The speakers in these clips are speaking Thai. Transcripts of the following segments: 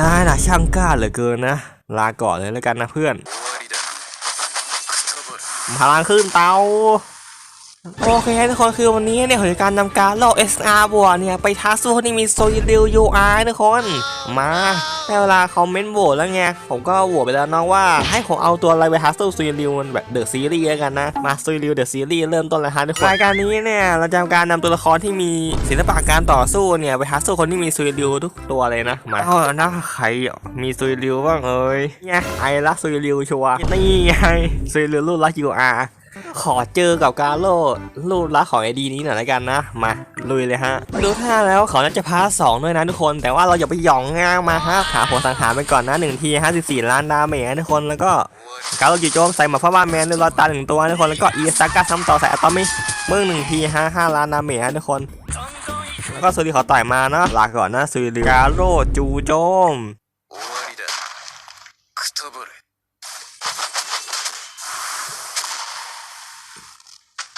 นายน่ะช่างกล้าเหลือเกินนะ ลาก่อนเลยแล้วกันนะเพื่อนพลังขึ้นเตาโอเคทุกคนคือวันนี้เนี่ยผมจะการนำการโลก SR บวกเนี่ย ไปท้าสู้ที่มีโซลิดิว UR ทุกคน มา ได้เวลาคอมเมนต์โหวตแล้วไง ผมก็โหวตไปแล้วเนาะว่า ให้ผมเอาตัวอะไรไปท้าสู้โซลิดิวมันแบบเดอะซีรีส์กันนะ มาโซลิดิวเดอะซีรีส์เริ่มต้นแล้วฮะทุกคนรายการนี้เนี่ยเราจะทำการนำตัวละครที่มีศิลปะการต่อสู้เนี่ยไปท้าสู้คนที่มีโซลิดิวทุกตัวเลยนะมาเอาหน้าใครอะมีโซลิดิวบ้างเอ้ยเนี่ยไอรักโซลิดิวชัวร์นี่ไงโซลิดิวรุ่นรัก UR ขอเจอกับกาโร่ลูกรักของไอดีนี้หน่อยละกันนะ มาลุยเลยฮะ ดูท่าแล้วเขาน่าจะพาร์ทสองด้วยนะทุกคน แต่ว่าเราอย่าไปหย่องง่างมาฮะหาหัวสังหารไปก่อนนะหนึ่งทีห้าสิบสี่ล้านดาเมจนะทุกคนแล้วก็กาโร่จู่โจมใส่หมาฟ้าบ้านแมนด้วยรอยตาหนึ่งตัวนะทุกคนแล้วก็อีซาก้าซ้ำต่อใส่อะตอมิเมื่อหนึ่งทีห้าห้าล้านดาเมจนะทุกคนแล้วก็ซูริขอต่อยมานะลาก่อนนะซูริกาโร่จู่โจม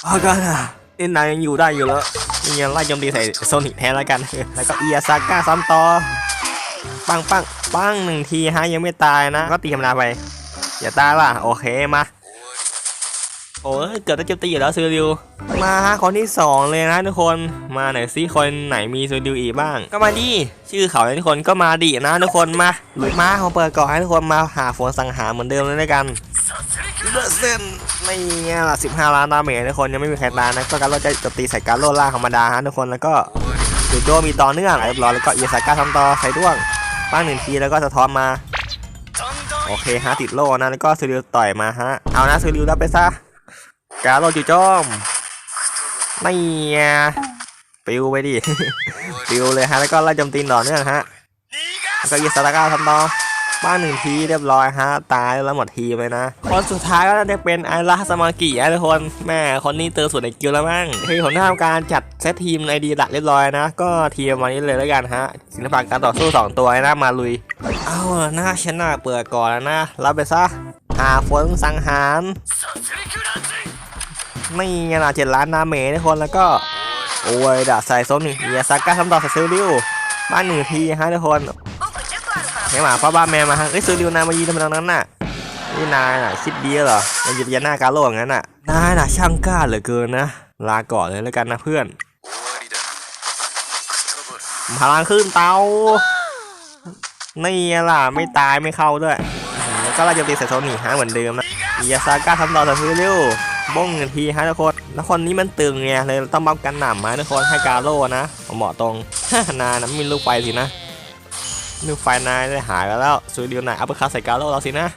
อากันอะเอ็นนายยังอยู่ได้อยู่แล้วนี่ยังไล่โจมตีใส่โซนิกแทนแล้วกัน แล้วก็เอียซาก้าซ้ำต่อ ปังปังปังหนึ่งทีฮะยังไม่ตายนะ ก็ตีธรรมดาไป อย่าตายล่ะ โอเคมาโอ้เกือบจะโจมตีอยู่แล้วซูริว มาฮะคนที่สองเลยนะทุกคนมาไหนซิคนไหนมีซูริวอีกบ้าง ก็มาดิชื่อเขาทุกคนก็มาดินะทุกคนมาหลุยมาเขาเปิดก่อนให้ทุกคนมาหาฝนสังหารเหมือนเดิมเลยด้วยกัน เดอะเซนไม่ไงล่ะ15ล้านดาเมจทุกคนยังไม่มีใครตายนะก็การโลจะจะตีใส่การโลล่าธรรมดาฮะทุกคนแล้วก็ดูโจมีต่อเนื่องเรียบร้อยแล้วก็เอีสาก้าทำต่อใส่ด้วงป้างหนึ่งทีแล้วก็สะท้อนมาโอเคฮะติดโลนะแล้วก็ซูริวต่อยมาฮะเอานะซูริวรับไปซะการโลจู่โจมไม่ไงปิวไปดิปิวเลยฮะแล้วก็ไล่โจมตีต่อเนื่องฮะแล้วก็เอีสาก้าทำต่อ บ้านหนึ่งทีเรียบร้อยฮะ ตายแล้วหมดทีเลยนะ คนสุดท้ายก็จะเป็นไอร่าสมากิทุกคนแม่คนนี้เติมส่วนในกิลแล้วมั้งคือผมทำการจัดเซตทีมในดีหลักเรียบร้อยนะ ก็ทีมวันนี้เลยแล้วกันฮะศิลปะการต่อสู้ 2 ตัวนะมาลุย เอาหน้าชนะเปิดก่อนนะรับไปซะหาฝนสังหารไม่ไงล่ะเจ็ดล้านนาเมทุกคนแล้วก็โอ้ยดาใส่โซนี่เมียซาก้าทำต่อใส่ซิลลิวบ้านหนึ่งทีฮะทุกคน แม่หมพ่อบ้านแม่มาฮะงเอ้ยซื้อริวนามายีทำไมตรงนั้นน่ะนี่นายน่ะคิดดีเหรอมายืนยันหน้าการโล่องั้นน่ะนายน่ะช่างกล้าเหลือเกินนะลาก่อนเลยแล้วกันนะเพื่อนพลังขึ้นเตานี่ล่ะไม่ตายไม่เข้าด้วยแล้วก็เราจะตีเซโซนี่ฮะเหมือนเดิมนะยาซาก้าทำต่อแต่ซื้ริวบ้งกันทีฮะทุกคนแล้วคนนี้มันตึงไงเลยต้องบัฟกันหนำมาทุกคนให้การโล่นะเหมาะตรงนานะไม่มีลูกไปสินะ นิวไฟนายได้หายแล้วสวยเดียวนายอัปเปอร์คัสใส่กาโลเราสินะ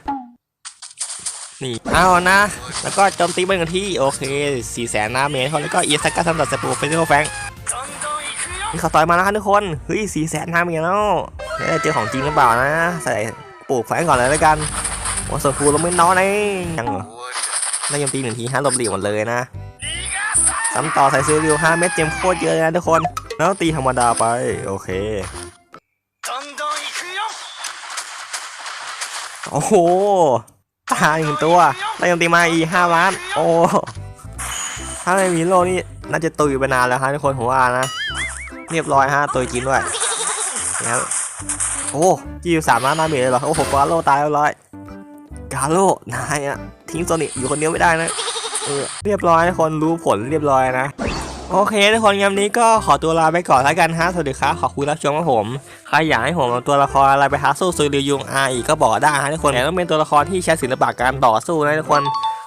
นี่เอานะ แล้วก็โจมตีเป็นกันที่ โอเคสี่แสนนาเมนเขาแล้วก็เอสกัสสำหรับสปูเฟสติวแฟงนี่เขาต่อยมาแล้วครับทุกคน เฮ้ยสี่แสนนาเมตรแล้วเจอของจริงหรือเปล่านะ ใส่ปลูกแฟงก่อนเลยแล้วกันโอ้สปูเราไม่น้อยเลยยังเหรอได้ยมตีหนึ่งทีฮะลบหลีหมดเลยนะซ้ำต่อใส่ซื้อริวห้าเม็ดเจมโคตรเยอะนะทุกคน แล้วตีธรรมดาไป โอเค โอ้โหตายหนึ่งตัวได้ยังตีมาอีห้าล้าน โอ้ ถ้าไม่มีโลนี่น่าจะตุยไปนานแล้วฮะทุกคนผมว่านะ เรียบร้อยฮะตุยกินด้วยแล้วโอ้ยี่สามล้านดาเมจเลยเหรอ โอ้โหกาโลตายเรียบร้อย กาโลนายอะทิ้งโซนิอยู่คนเดียวไม่ได้นะเออเรียบร้อยทุกคนรู้ผลเรียบร้อยนะ โอเคทุกคนยามนี้ก็ขอตัวลาไปก่อนแล้วกันฮะ สวัสดีครับ ขอบคุณรับชมครับผม ใครอยากให้ผมเอาตัวละครอะไรไปหาสู้ซูริยุงอาอีกก็บอกได้ฮะทุกคนแต่ต้องเป็นตัวละครที่ใช้ศิลปะการต่อสู้นะทุกคน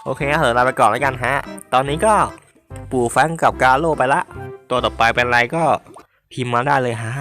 โอเคครับเดี๋ยวลาไปก่อนแล้วกันฮะ ตอนนี้ก็ปู่แฟรงก์กับกาโลไปละ ตัวต่อไปเป็นอะไรก็พิมพ์มาได้เลยฮะ